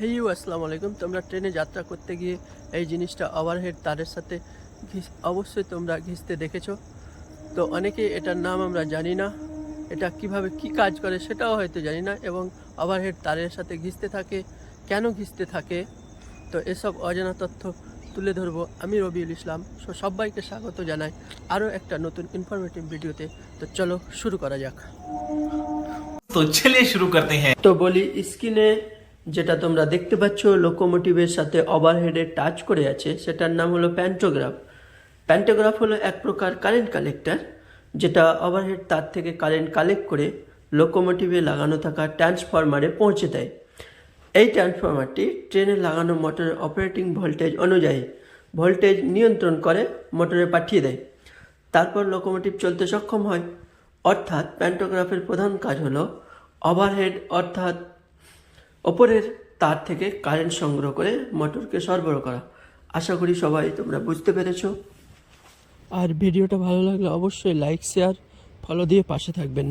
হেইউ আসসালামু আলাইকুম। তোমরা ট্রেনে যাত্রা করতে গিয়ে এই জিনিসটা ওভারহেড তারের সাথে অবশ্যই তোমরা ঘিসতে দেখেছ। তো অনেকে এটার নাম আমরা জানি না। এটা কীভাবে কি কাজ করে সেটাও হয়তো জানি না এবং ওভারহেড তারের সাথে ঘিসতে থাকে। কেন ঘিসতে থাকে? তো এসব অজানা তথ্য তুলে ধরব আমি রবিউল ইসলাম। সো সবাইকে স্বাগত জানাই আরও একটা নতুন ইনফরমেটিভ ভিডিওতে। তো চলো শুরু করা যাক। তো ছেলে শুরু করতে হ্যাঁ। তো বলি স্ক্রিনে যেটা তোমরা দেখতে পাচ্ছ লোকোমোটিভের সাথে ওভারহেডে টাচ করে আছে, সেটার নাম হলো প্যান্টোগ্রাফ প্যান্টোগ্রাফ হলো এক প্রকার কারেন্ট কালেক্টর যেটা ওভারহেড তার থেকে কারেন্ট কালেক্ট করে লোকোমোটিভে লাগানো থাকা ট্রান্সফরমারে পৌঁছে দেয়। এই ট্রান্সফরমারটি ট্রেনে লাগানো মোটরের অপারেটিং ভোল্টেজ অনুযায়ী ভোল্টেজ নিয়ন্ত্রণ করে মোটরে পাঠিয়ে দেয়। তারপর লোকোমোটিভ চলতে সক্ষম হয়। অর্থাৎ প্যান্টোগ্রাফের প্রধান কাজ হলো ওভারহেড অর্থাৎ ওপরের তার থেকে কারেন্ট সংগ্রহ করে মোটরকে সরবরাহ করা। আশা করি সবাই তোমরা বুঝতে পেরেছ। আর ভিডিওটা ভালো লাগলে অবশ্যই লাইক শেয়ার ফলো দিয়ে পাশে থাকবেন।